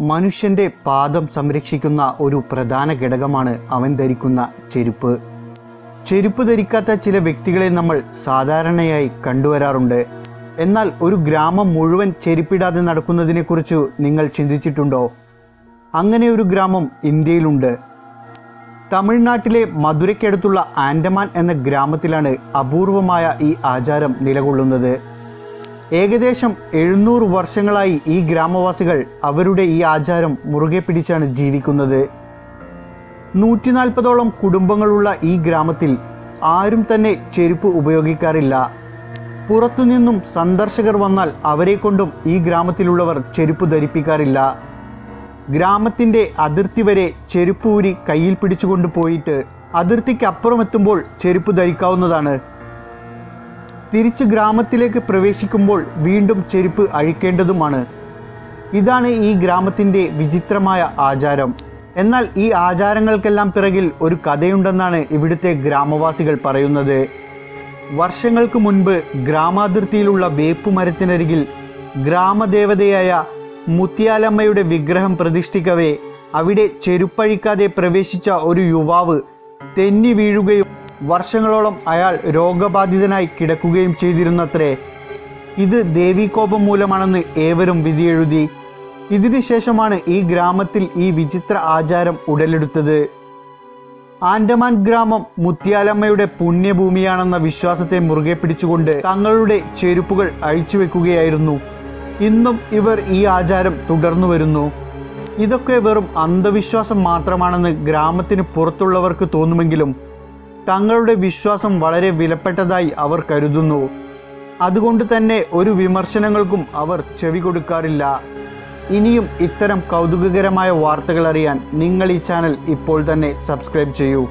മനുഷ്യന്റെ പാദം സംരക്ഷിക്കുന്ന ഒരു പ്രധാന ഘടകമാണ് അവൻ ധരിക്കുന്ന ചെരുപ്പ്. ചെരുപ്പ് ധരിക്കാത്ത ചില വ്യക്തികളെ നമ്മൾ സാധാരണയായി കണ്ടുവരാറുണ്ട്. എന്നാൽ ഒരു ഗ്രാമം മുഴുവൻ ചെരുപ്പിടാതെ നടക്കുന്നതിനെക്കുറിച്ച് നിങ്ങൾ ചിന്തിച്ചിട്ടുണ്ടോ? അങ്ങനെ ഒരു ഗ്രാമം ഇന്ത്യയിലുണ്ട്. തമിഴ്നാട്ടിലെ മധുരയ്ക്കടുത്തുള്ള ആൻഡമാൻ എന്ന ഗ്രാമത്തിലാണ് അപൂർവമായ ഈ ആചാരം നിലകൊള്ളുന്നത്. ഏകദേശം എഴുന്നൂറ് വർഷങ്ങളായി ഈ ഗ്രാമവാസികൾ അവരുടെ ഈ ആചാരം മുറുകെ പിടിച്ചാണ് ജീവിക്കുന്നത്. നൂറ്റി നാൽപ്പതോളം കുടുംബങ്ങളുള്ള ഈ ഗ്രാമത്തിൽ ആരും തന്നെ ചെരുപ്പ് ഉപയോഗിക്കാറില്ല. പുറത്തുനിന്നും സന്ദർശകർ വന്നാൽ അവരെ കൊണ്ടും ഈ ഗ്രാമത്തിലുള്ളവർ ചെരുപ്പ് ധരിപ്പിക്കാറില്ല. ഗ്രാമത്തിന്റെ അതിർത്തി വരെ ചെരുപ്പ് ഊരി കയ്യിൽ പിടിച്ചുകൊണ്ട് പോയിട്ട് അതിർത്തിക്ക് അപ്പുറം എത്തുമ്പോൾ ചെരുപ്പ് ധരിക്കാവുന്നതാണ്. തിരിച്ച് ഗ്രാമത്തിലേക്ക് പ്രവേശിക്കുമ്പോൾ വീണ്ടും ചെരുപ്പ് അഴിക്കേണ്ടതുമാണ്. ഇതാണ് ഈ ഗ്രാമത്തിന്റെ വിചിത്രമായ ആചാരം. എന്നാൽ ഈ ആചാരങ്ങൾക്കെല്ലാം പിറകിൽ ഒരു കഥയുണ്ടെന്നാണ് ഇവിടുത്തെ ഗ്രാമവാസികൾ പറയുന്നത്. വർഷങ്ങൾക്ക് മുൻപ് ഗ്രാമാതിർത്തിയിലുള്ള വേപ്പുമരത്തിനരികിൽ ഗ്രാമദേവതയായ മുത്തിയാലമ്മയുടെ വിഗ്രഹം പ്രതിഷ്ഠിക്കവേ അവിടെ ചെരുപ്പഴിക്കാതെ പ്രവേശിച്ച ഒരു യുവാവ് തെന്നി വീഴുകയും വർഷങ്ങളോളം അയാൾ രോഗബാധിതനായി കിടക്കുകയും ചെയ്തിരുന്നത്രേ. ഇത് ദേവീകോപം മൂലമാണെന്ന് ഏവരും വിധിയെഴുതി. ഇതിനുശേഷമാണ് ഈ ഗ്രാമത്തിൽ ഈ വിചിത്ര ആചാരം ഉടലെടുത്തത്. ആൻഡമാൻ ഗ്രാമം മുത്തിയാലമ്മയുടെ പുണ്യഭൂമിയാണെന്ന വിശ്വാസത്തെ മുറുകെ പിടിച്ചുകൊണ്ട് തങ്ങളുടെ ചെരുപ്പുകൾ അഴിച്ചു വെക്കുകയായിരുന്നു ഇന്നും ഇവർ ഈ ആചാരം തുടർന്നു വരുന്നു. ഇതൊക്കെ വെറും അന്ധവിശ്വാസം മാത്രമാണെന്ന് ഗ്രാമത്തിന് പുറത്തുള്ളവർക്ക് തോന്നുമെങ്കിലും തങ്ങളുടെ വിശ്വാസം വളരെ വിലപ്പെട്ടതായി അവർ കരുതുന്നു. അതുകൊണ്ട് തന്നെ ഒരു വിമർശനങ്ങൾക്കും അവർ ചെവി കൊടുക്കാറില്ല. ഇനിയും ഇത്തരം കൗതുകകരമായ വാർത്തകൾ അറിയാൻ നിങ്ങൾ ഈ ചാനൽ ഇപ്പോൾ തന്നെ സബ്സ്ക്രൈബ് ചെയ്യൂ.